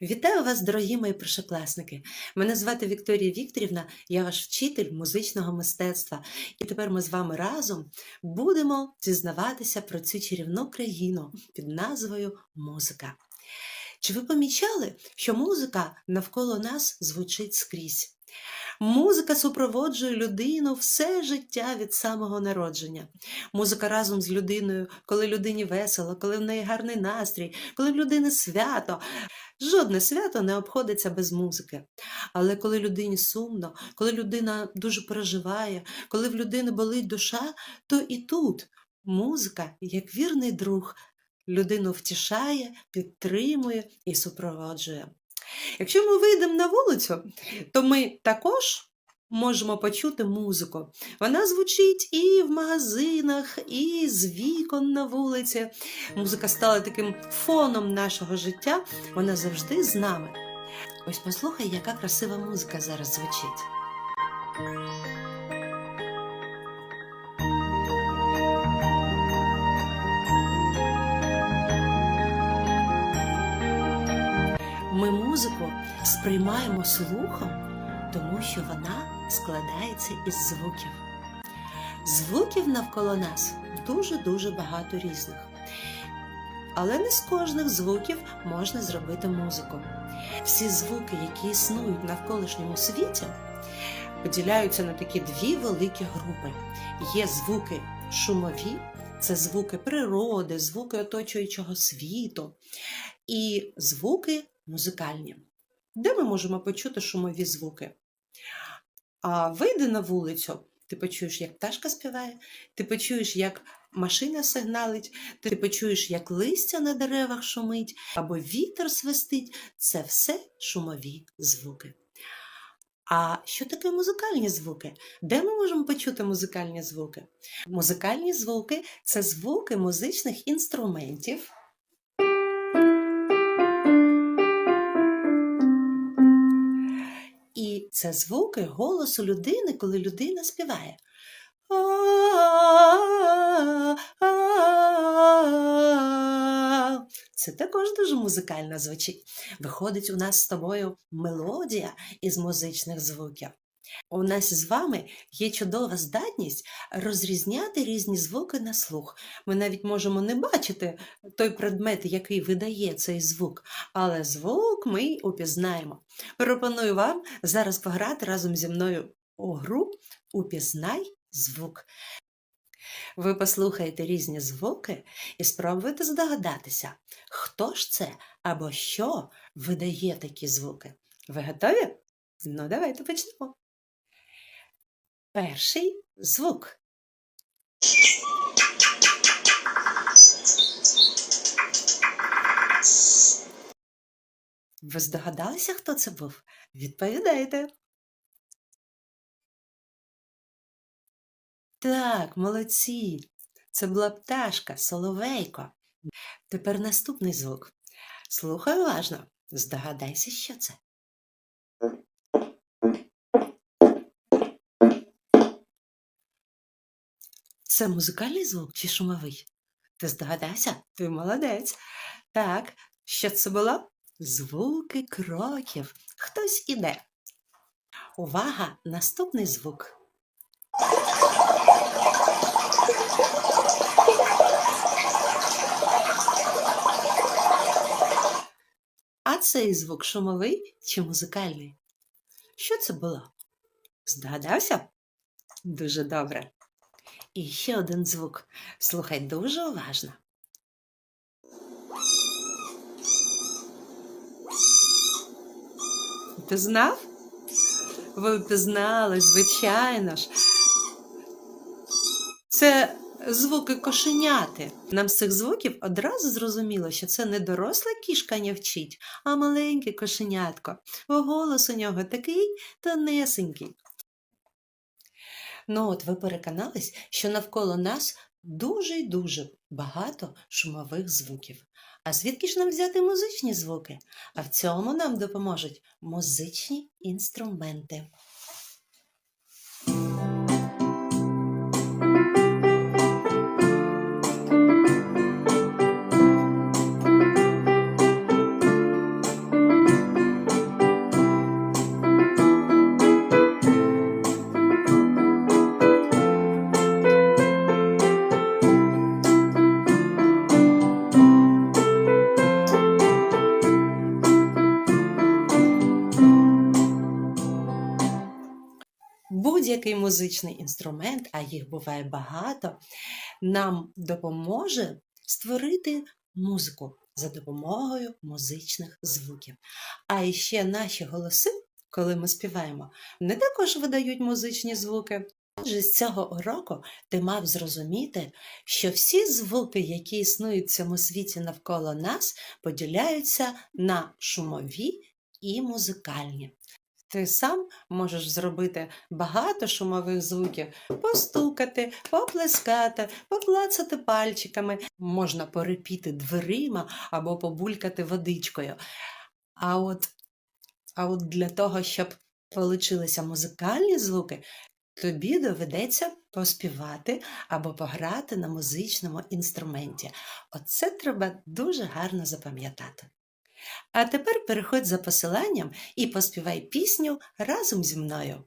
Вітаю вас, дорогі мої першокласники. Мене звати Вікторія Вікторівна, я ваш вчитель музичного мистецтва. І тепер ми з вами разом будемо дізнаватися про цю чарівну країну під назвою музика. Чи ви помічали, що музика навколо нас звучить скрізь? Музика супроводжує людину все життя від самого народження. Музика разом з людиною, коли людині весело, коли в неї гарний настрій, коли в людини свято. Жодне свято не обходиться без музики. Але коли людині сумно, коли людина дуже переживає, коли в людини болить душа, то і тут музика, як вірний друг, людину втішає, підтримує і супроводжує. Якщо ми вийдемо на вулицю, то ми також можемо почути музику. Вона звучить і в магазинах, і з вікон на вулиці. Музика стала таким фоном нашого життя, вона завжди з нами. Ось послухай, яка красива музика зараз звучить. Сприймаємо слухом, тому що вона складається із звуків. Звуків навколо нас дуже-дуже багато різних. Але не з кожних звуків можна зробити музику. Всі звуки, які існують в навколишньому світі, поділяються на такі дві великі групи. Є звуки шумові, це звуки природи, звуки оточуючого світу, і звуки музикальні. Де ми можемо почути шумові звуки? А вийди на вулицю, ти почуєш, як пташка співає, ти почуєш, як машина сигналить, ти почуєш, як листя на деревах шумить, або вітер свистить. Це все шумові звуки. А що таке музикальні звуки? Де ми можемо почути музикальні звуки? Музикальні звуки це звуки музичних інструментів. Це звуки голосу людини, коли людина співає. Це також дуже музикально звучить. Виходить у нас з тобою мелодія із музичних звуків. У нас з вами є чудова здатність розрізняти різні звуки на слух. Ми навіть можемо не бачити той предмет, який видає цей звук, але звук ми упізнаємо. Пропоную вам зараз пограти разом зі мною у гру Упізнай звук. Ви послухаєте різні звуки і спробуєте здогадатися, хто ж це або що видає такі звуки. Ви готові? Ну, давайте почнемо. Перший звук. Ви здогадалися, хто це був? Відповідайте. Так, молодці. Це була пташка, соловейко. Тепер наступний звук. Слухай уважно. Здогадайся, що це. Це музикальний звук чи шумовий? Ти здогадався? Ти молодець. Так, що це було? Звуки кроків. Хтось іде. Увага! Наступний звук. А цей звук шумовий чи музикальний? Що це було? Здогадався? Дуже добре. І ще один звук. Слухай дуже уважно. Ти? Ви впізнали, звичайно ж. Це звуки кошеняти. Нам з цих звуків одразу зрозуміло, що це не доросла кішка нявчить, а маленьке кошенятко. Голос у нього такий тонесенький. Ну от ви переконались, що навколо нас дуже й дуже багато шумових звуків. А звідки ж нам взяти музичні звуки? А в цьому нам допоможуть музичні інструменти. Музичний інструмент, а їх буває багато, нам допоможе створити музику за допомогою музичних звуків. А іще наші голоси, коли ми співаємо, вони також видають музичні звуки. Отже, з цього уроку ти мав зрозуміти, що всі звуки, які існують в цьому світі навколо нас, поділяються на шумові і музикальні. Ти сам можеш зробити багато шумових звуків, постукати, поплескати, поклацати пальчиками, можна порипіти дверима або побулькати водичкою. А от, а от для того, щоб получилися музикальні звуки, тобі доведеться поспівати або пограти на музичному інструменті. Оце треба дуже гарно запам'ятати. А тепер переходь за посиланням і поспівай пісню разом зі мною.